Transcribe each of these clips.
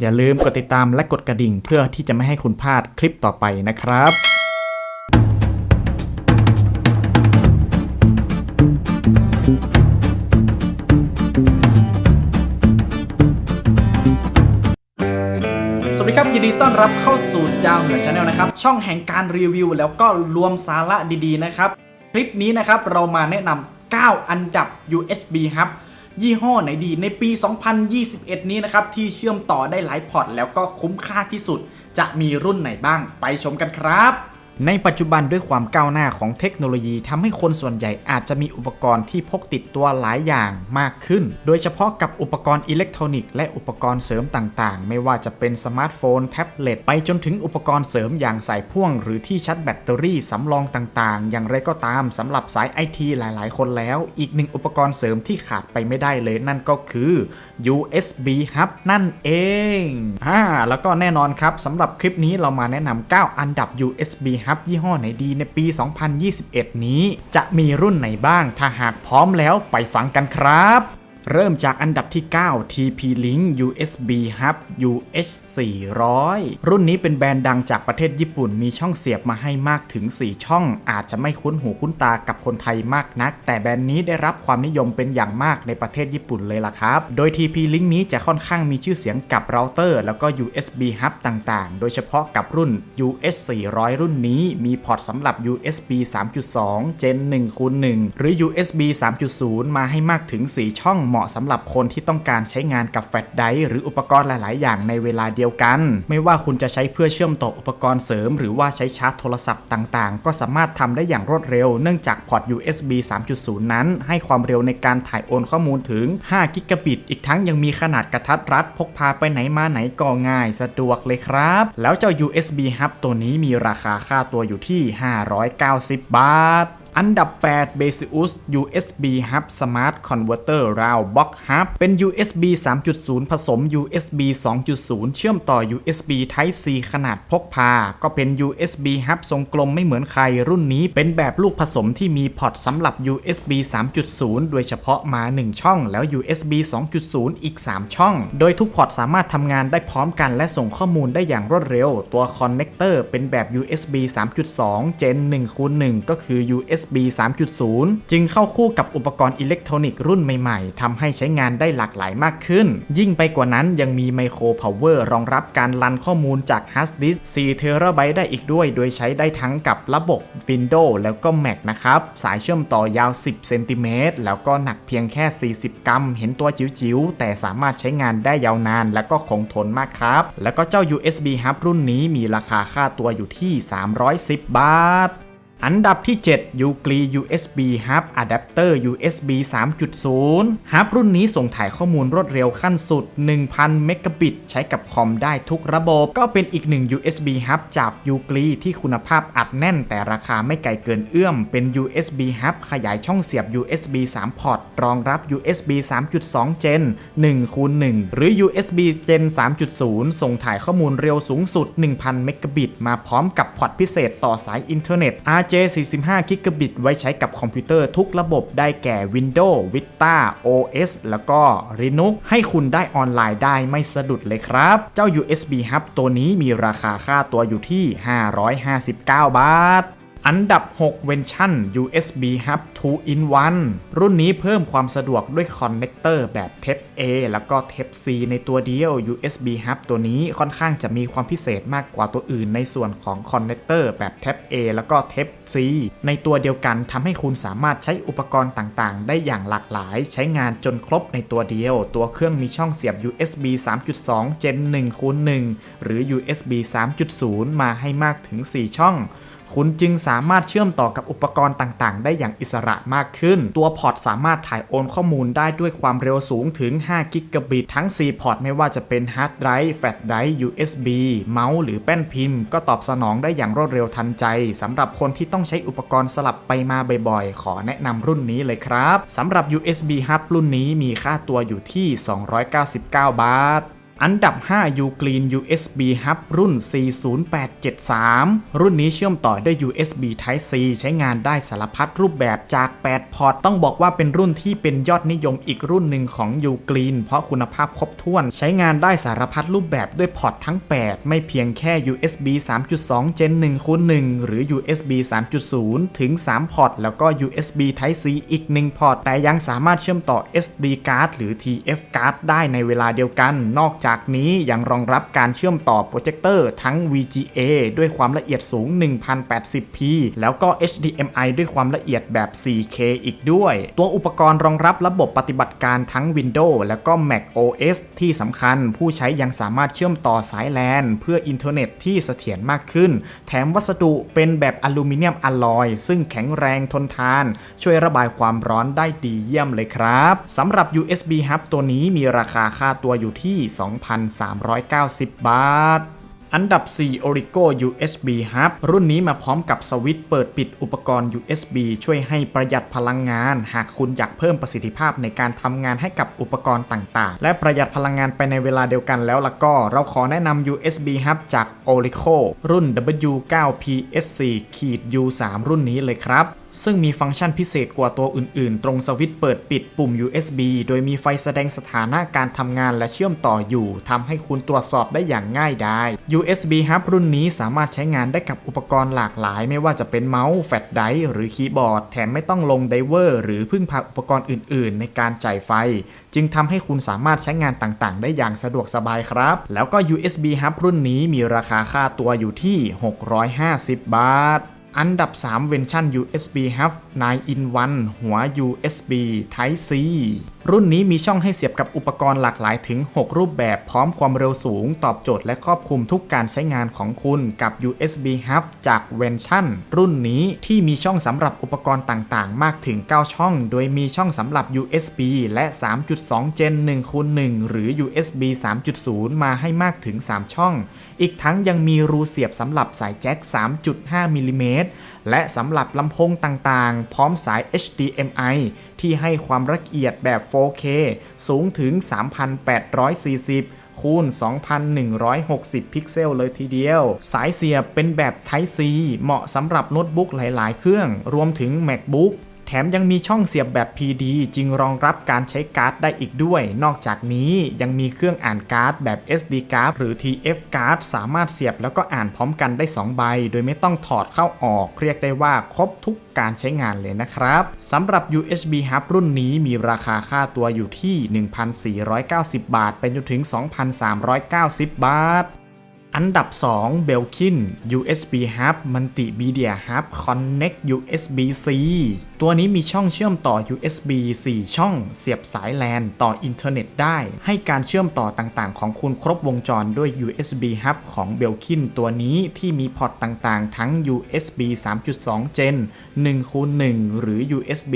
อย่าลืมกดติดตามและกดกระดิ่ง เพื่อที่จะไม่ให้คุณพลาดคลิปต่อไปนะครับสวัสดีครับยินดีต้อนรับเข้าสู่ดาวเหนือชาแนลนะครับ ช่องแห่งการรีวิวแล้วก็รวมสาระดีๆนะครับ คลิปนี้นะครับเรามาแนะนำ 9 อันดับ USB Hub ยี่ห้อไหนดีในปี 2021 นี้นะครับ ที่เชื่อมต่อได้หลายพอร์ตแล้วก็คุ้มค่าที่สุด จะมีรุ่นไหนบ้างไปชมกันครับ ในปัจจุบันด้วยความก้าวหน้าของเทคโนโลยีทำให้คนส่วนใหญ่อาจจะมีอุปกรณ์ที่พกติดตัวหลายอย่างมากขึ้น โดยเฉพาะกับอุปกรณ์อิเล็กทรอนิกส์และอุปกรณ์เสริมต่างๆ ไม่ว่าจะเป็นสมาร์ทโฟน แท็บเล็ตไปจนถึงอุปกรณ์เสริมอย่างสายพ่วง หรือที่ชาร์จแบตเตอรี่สำรองต่างๆ อย่างไรก็ตามสำหรับสายไอทีหลายๆ คนแล้ว อีกหนึ่งอุปกรณ์เสริมที่ขาดไปไม่ได้เลยนั่นก็คือ USB Hub นั่นเองอ่าแล้วก็แน่นอนครับสำหรับคลิปนี้เรามาแนะนำ9อันดับ USB ฮับยี่ห้อไหนดีในปี 2021 นี้ จะมีรุ่นไหนบ้าง ถ้าหากพร้อมแล้วไปฟังกันครับ เริ่มจากอันดับที่ 9 TP-Link USB Hub UH 400 รุ่นนี้เป็นแบรนด์ดังจากประเทศญี่ปุ่นมีช่องเสียบมาให้มากถึง 4 ช่อง อาจจะไม่คุ้นหูคุ้นตากับคนไทยมากนัก แต่แบรนด์นี้ได้รับความนิยมเป็นอย่างมากในประเทศญี่ปุ่นเลยล่ะครับ โดย TP-Link นี้จะค่อนข้างมีชื่อเสียงกับเราเตอร์แล้วก็ USB Hub ต่างๆ โดยเฉพาะกับรุ่น UH 400 รุ่นนี้มีพอร์ตสำหรับ USB 3.2 Gen 1คูณ1หรือ USB 3.0 มาให้มากถึง 4 ช่องเหมาะสำหรับคนที่ต้องการใช้งานกับแฟลชไดร์หรืออุปกรณ์หลาย ๆ อย่างในเวลาเดียวกัน ไม่ว่าคุณจะใช้เพื่อเชื่อมต่ออุปกรณ์เสริม หรือว่าใช้ชาร์จโทรศัพท์ต่าง ๆ ก็สามารถทำได้อย่างรวดเร็วเนื่องจากพอร์ต USB 3.0 นั้น ให้ความเร็วในการถ่ายโอนข้อมูลถึง 5 กิกะบิต อีกทั้งยังมีขนาดกระทัดรัด พกพาไปไหนมาไหนก็ง่าย สะดวกเลยครับ แล้วเจ้า USB Hub ตัวนี้มีราคาค่าตัวอยู่ที่ 590 บาท อันดับ 8 Basius USB Hub Smart Converter Round Box Hub เป็น USB 3.0 ผสม USB 2.0 เชื่อมต่อ USB Type C ขนาดพกพา ก็เป็น USB Hub ทรงกลมไม่เหมือนใครรุ่นนี้เป็นแบบลูกผสมที่มีพอร์ตสำหรับ USB 3.0 โดยเฉพาะมา 1 ช่อง แล้ว USB 2.0 อีก 3 ช่อง โดยทุกพอร์ตสามารถทำงานได้พร้อมกันและส่งข้อมูลได้อย่างรวดเร็ว ตัวคอนเน c เตอร์เป็นแบบ USB 3.2 Gen 1คูณ1ก็คือ USB USB 3.0 จึงเข้าคู่กับอุปกรณ์อิเล็กทรอนิกส์รุ่นใหม่ๆทำให้ใช้งานได้หลากหลายมากขึ้น ยิ่งไปกว่านั้นยังมีไมโครพาวเวอร์รองรับการรันข้อมูลจากฮาร์ดดิสก์4เทราไบต์ได้อีกด้วย โดยใช้ได้ทั้งกับระบบ Windows แล้วก็ Mac นะครับ สายเชื่อมต่อยาว 10 เซนติเมตรแล้วก็หนักเพียงแค่ 40 กรัม เห็นตัวจิ๋วๆ แต่สามารถใช้งานได้ยาวนาน และก็คงทนมากครับ แล้วก็เจ้า USB Hub รุ่นนี้มีราคาค่าตัวอยู่ที่ 310 บาท อันดับที่ 7 u g l i USB Hub Adapter USB 3.0 Hub รุ่นนี้ส่งถ่ายข้อมูลรวดเร็วขั้นสุด 1,000 เมกะบิต ใช้กับคอมได้ทุกระบบ ก็เป็นอีกหนึ่ง USB Hub จาก u g l i ที่คุณภาพอัดแน่นแต่ราคาไม่ไกลเกินเอื้อม เป็น USB Hub ขยายช่องเสียบ USB 3 พอร์ต รองรับ USB 3.2 Gen 1คูณ1หรือ USB Gen 3.0 ส่งถ่ายข้อมูลเร็วสูงสุด 1,000 เมกะบิต มาพร้อมกับพอร์ตพิเศษต่อสายอินเทอร์เน็ต J45 กิกะบิตไว้ใช้กับคอมพิวเตอร์ทุกระบบได้แก่ Windows Vista OS แล้วก็ Linux ให้คุณได้ออนไลน์ได้ไม่สะดุดเลยครับ เจ้า USB Hub ตัวนี้มีราคาค่าตัวอยู่ที่ 559 บาท อันดับ6เวนชั่น USB Hub 2 in 1 รุ่นนี้เพิ่มความสะดวกด้วยคอนเน c เตอร์แบบ Type A แล้วก็ Type C ในตัวเดียว USB Hub ตัวนี้ค่อนข้างจะมีความพิเศษมากกว่าตัวอื่นในส่วนของคอนเน c เตอร์แบบ Type A แล้วก็ Type C ในตัวเดียวกันทำให้คุณสามารถใช้อุปกรณ์ต่างๆ ได้อย่างหลากหลาย ใช้งานจนครบในตัวเดียว ตัวเครื่องมีช่องเสียบ USB 3.2 Gen 1คูณ1หรือ USB 3.0 มาให้มากถึง 4 ช่อง คุณจึงสามารถเชื่อมต่อกับอุปกรณ์ต่างๆ ได้อย่างอิสระมากขึ้น ตัวพอร์ตสามารถถ่ายโอนข้อมูลได้ด้วยความเร็วสูงถึง 5 กิกะบิต ทั้ง4พอร์ตไม่ว่าจะเป็นฮาร์ดไดรฟ์แฟลชไดรฟ์ USB เมาส์หรือแป้นพิมพ์ ก็ตอบสนองได้อย่างรวดเร็วทันใจสำหรับคนที่ต้องใช้อุปกรณ์สลับไปมาบ่อยๆ ขอแนะนำรุ่นนี้เลยครับสำหรับ USB Hub รุ่นนี้มีค่าตัวอยู่ที่ 299 บาท อันดับ 5 u g l e a n USB Hub รุ่น 40873 รุ่นนี้เชื่อมต่อด้วย USB Type C ใช้งานได้สารพัดรูปแบบจาก 8 พอร์ต ต้องบอกว่าเป็นรุ่นที่เป็นยอดนิยมอีกรุ่นหนึ่งของ u g l e a n เพราะคุณภาพครบถ้วน ใช้งานได้สารพัดรูปแบบด้วยพอร์ตทั้ง 8 ไม่เพียงแค่ USB 3.2 Gen 1คูณ1หรือ USB 3.0 ถึง 3 พอร์ต แล้วก็ USB Type C อีก 1 พอร์ต แต่ยังสามารถเชื่อมต่อ SD card หรือ TF card ได้ในเวลาเดียวกัน นอกจากนี้ยังรองรับการเชื่อมต่อโปรเจคเตอร์ทั้ง VGA ด้วยความละเอียดสูง 1080p แล้วก็ HDMI ด้วยความละเอียดแบบ 4K อีกด้วย ตัวอุปกรณ์รองรับระบบปฏิบัติการทั้ง Windows แล้วก็ Mac OS ที่สำคัญผู้ใช้ยังสามารถเชื่อมต่อสาย LAN เพื่ออินเทอร์เน็ตที่เสถียรมากขึ้น แถมวัสดุเป็นแบบอลูมิเนียมอลลอย ซึ่งแข็งแรงทนทาน ช่วยระบายความร้อนได้ดีเยี่ยมเลยครับสำหรับ USB Hub ตัวนี้มีราคาค่าตัวอยู่ที่2,390 บาทอันดับ 4 Origo USB Hub รุ่นนี้มาพร้อมกับสวิตช์เปิดปิดอุปกรณ์ USB ช่วยให้ประหยัดพลังงาน หากคุณอยากเพิ่มประสิทธิภาพในการทำงานให้กับอุปกรณ์ต่างๆ และประหยัดพลังงานไปในเวลาเดียวกันแล้วล่ะก็ เราขอแนะนำ USB Hub จาก Orico รุ่น W9PS4-U3 รุ่นนี้เลยครับ ซึ่งมีฟังก์ชันพิเศษกว่าตัวอื่นๆ ตรงสวิตช์เปิดปิดปุ่ม USB โดยมีไฟแสดงสถานะการทำงานและเชื่อมต่ออยู่ทำให้คุณตรวจสอบได้อย่างง่ายดาย USB Hub รุ่นนี้สามารถใช้งานได้กับอุปกรณ์หลากหลาย ไม่ว่าจะเป็นเมาส์แฟลชไดร์หรือคีย์บอร์ด แถมไม่ต้องลงไดเวอร์หรือพึ่งพาอุปกรณ์อื่น ๆ ในการจ่ายไฟ จึงทำให้คุณสามารถใช้งานต่างๆ ได้อย่างสะดวกสบายครับ แล้วก็ USB Hub รุ่นนี้มีราคาค่าตัวอยู่ที่ 650 บาท อันดับ3เวนชั่น USB Hub 9 in 1 หัว USB Type C รุ่นนี้มีช่องให้เสียบกับอุปกรณ์หลากหลายถึง 6 รูปแบบพร้อมความเร็วสูง ตอบโจทย์และครอบคลุมทุกการใช้งานของคุณกับ USB Hub จากเวนชั่นรุ่นนี้ที่มีช่องสำหรับอุปกรณ์ต่างๆ มากถึง 9 ช่อง โดยมีช่องสำหรับ USB และ 3.2 Gen 1คูณ1หรือ USB 3.0 มาให้มากถึง 3 ช่อง อีกทั้งยังมีรูเสียบสำหรับสายแจ็ค 3.5มิลลิเมตรและสำหรับลำโพงต่างๆ พร้อมสาย HDMI ที่ให้ความละเอียดแบบ 4K สูงถึง 3,840 คูณ 2,160 พิกเซลเลยทีเดียว สายเสียบเป็นแบบ Type C เหมาะสำหรับโน้ตบุ๊กหลายๆ เครื่อง รวมถึง MacBook แถมยังมีช่องเสียบแบบ PD จึงรองรับการใช้การ์ดได้อีกด้วย นอกจากนี้ยังมีเครื่องอ่านการ์ดแบบ SD card หรือ TF card สามารถเสียบแล้วก็อ่านพร้อมกันได้ 2 ใบ โดยไม่ต้องถอดเข้าออก เรียกได้ว่าครบทุกการใช้งานเลยนะครับสำหรับ USB Hub รุ่นนี้มีราคาค่าตัวอยู่ที่ 1,490 บาท ไปจนถึง 2,390 บาท อันดับ 2 Belkin USB Hub Multimedia Hub Connect USB-C ตัวนี้มีช่องเชื่อมต่อ USB 4 ช่อง เสียบสาย LAN ต่ออินเทอร์เน็ตได้ ให้การเชื่อมต่อต่างๆ ของคุณครบวงจรด้วย USB Hub ของ Belkin ตัวนี้ที่มีพอร์ตต่างๆ ทั้ง USB 3.2 Gen 1คูณ1หรือ USB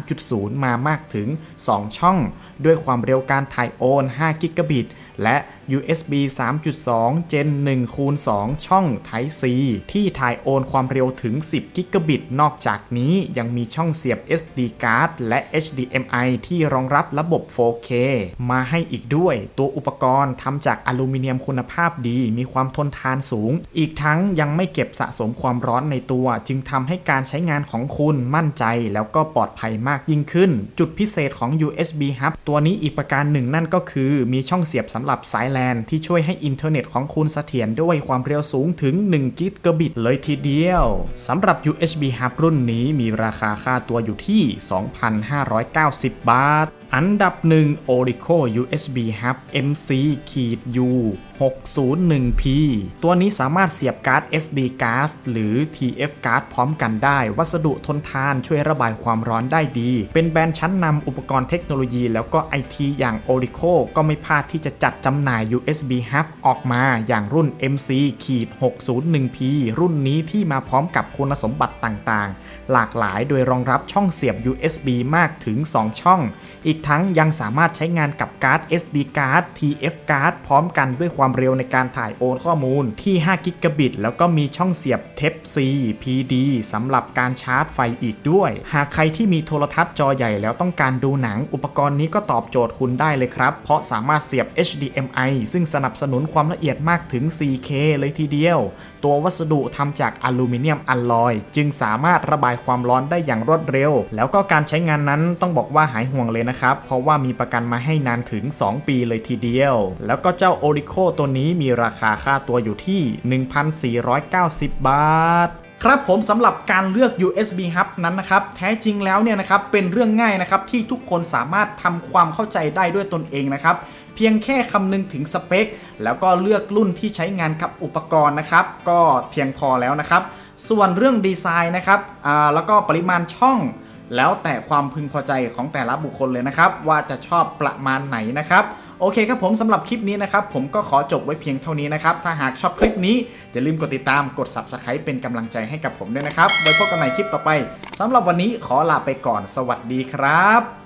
3.0 มามากถึง 2 ช่อง ด้วยความเร็วการถ่ายโอน5กิกะบิตและ USB 3.2 Gen 1คูณ2ช่อง Type C ที่ถ่ายโอนความเร็วถึง 10 กิกะบิต นอกจากนี้ยังมีช่องเสียบ SD card และ HDMI ที่รองรับระบบ 4K มาให้อีกด้วย ตัวอุปกรณ์ทำจากอลูมิเนียมคุณภาพดี มีความทนทานสูง อีกทั้งยังไม่เก็บสะสมความร้อนในตัว จึงทำให้การใช้งานของคุณมั่นใจแล้วก็ปลอดภัยมากยิ่งขึ้น จุดพิเศษของ USB Hub ตัวนี้อีกประการหนึ่งนั่นก็คือมีช่องเสียบสำหรับสาย LAN ที่ช่วยให้อินเทอร์เน็ตของคุณเสถียรด้วยความเร็วสูงถึง 1 กิกะบิตเลยทีเดียวสำหรับ USB Hub รุ่นนี้มีราคาค่าตัวอยู่ที่ 2,590 บาทอันดับหนึ่ง Orico USB Hub MC U 601P ตัวนี้สามารถเสียบการ์ด SD card หรือ TF card พร้อมกันได้ วัสดุทนทานช่วยระบายความร้อนได้ดี เป็นแบรนด์ชั้นนำอุปกรณ์เทคโนโลยีแล้วก็ IT อย่าง Orico ก็ไม่พลาดที่จะจัดจำหน่าย USB Hub ออกมาอย่างรุ่น MC 601P รุ่นนี้ที่มาพร้อมกับคุณสมบัติต่างๆ หลากหลายโดยรองรับช่องเสียบ USB มากถึง 2 ช่อง อีกกทั้งยังสามารถใช้งานกับการ์ด SD card TF card พร้อมกันด้วยความเร็วในการถ่ายโอนข้อมูลที่5กิกะบิตแล้วก็มีช่องเสียบ Type C PD สำหรับการชาร์จไฟอีกด้วย หากใครที่มีโทรทัศน์จอใหญ่แล้วต้องการดูหนังอุปกรณ์นี้ก็ตอบโจทย์คุณได้เลยครับ เพราะสามารถเสียบ HDMI ซึ่งสนับสนุนความละเอียดมากถึง 4K เลยทีเดียวตัววัสดุทำจากอลูมิเนียมอัลลอย จึงสามารถระบายความร้อนได้อย่างรวดเร็ว แล้วก็การใช้งานนั้นต้องบอกว่าหายห่วงเลยนะครับ เพราะว่ามีประกันมาให้นานถึง 2 ปีเลยทีเดียว แล้วก็เจ้าโอริโคตัวนี้มีราคาค่าตัวอยู่ที่ 1,490 บาท ครับผมสำหรับการเลือก USB hub นั้นนะครับ แท้จริงแล้วเนี่ยนะครับเป็นเรื่องง่ายนะครับที่ทุกคนสามารถทำความเข้าใจได้ด้วยตนเองนะครับเพียงแค่คำนึงถึงสเปค แล้วก็เลือกรุ่นที่ใช้งานกับอุปกรณ์นะครับ ก็เพียงพอแล้วนะครับ ส่วนเรื่องดีไซน์นะครับอ่าแล้วก็ปริมาณช่อง แล้วแต่ความพึงพอใจของแต่ละบุคคลเลยนะครับ ว่าจะชอบประมาณไหนนะครับ โอเคครับผมสำหรับคลิปนี้นะครับผมก็ขอจบไว้เพียงเท่านี้นะครับถ้าหากชอบคลิปนี้อย่าลืมกดติดตามกด subscribe เป็นกำลังใจให้กับผมด้วยนะครับไว้พบกันใหม่คลิปต่อไปสำหรับวันนี้ขอลาไปก่อนสวัสดีครับ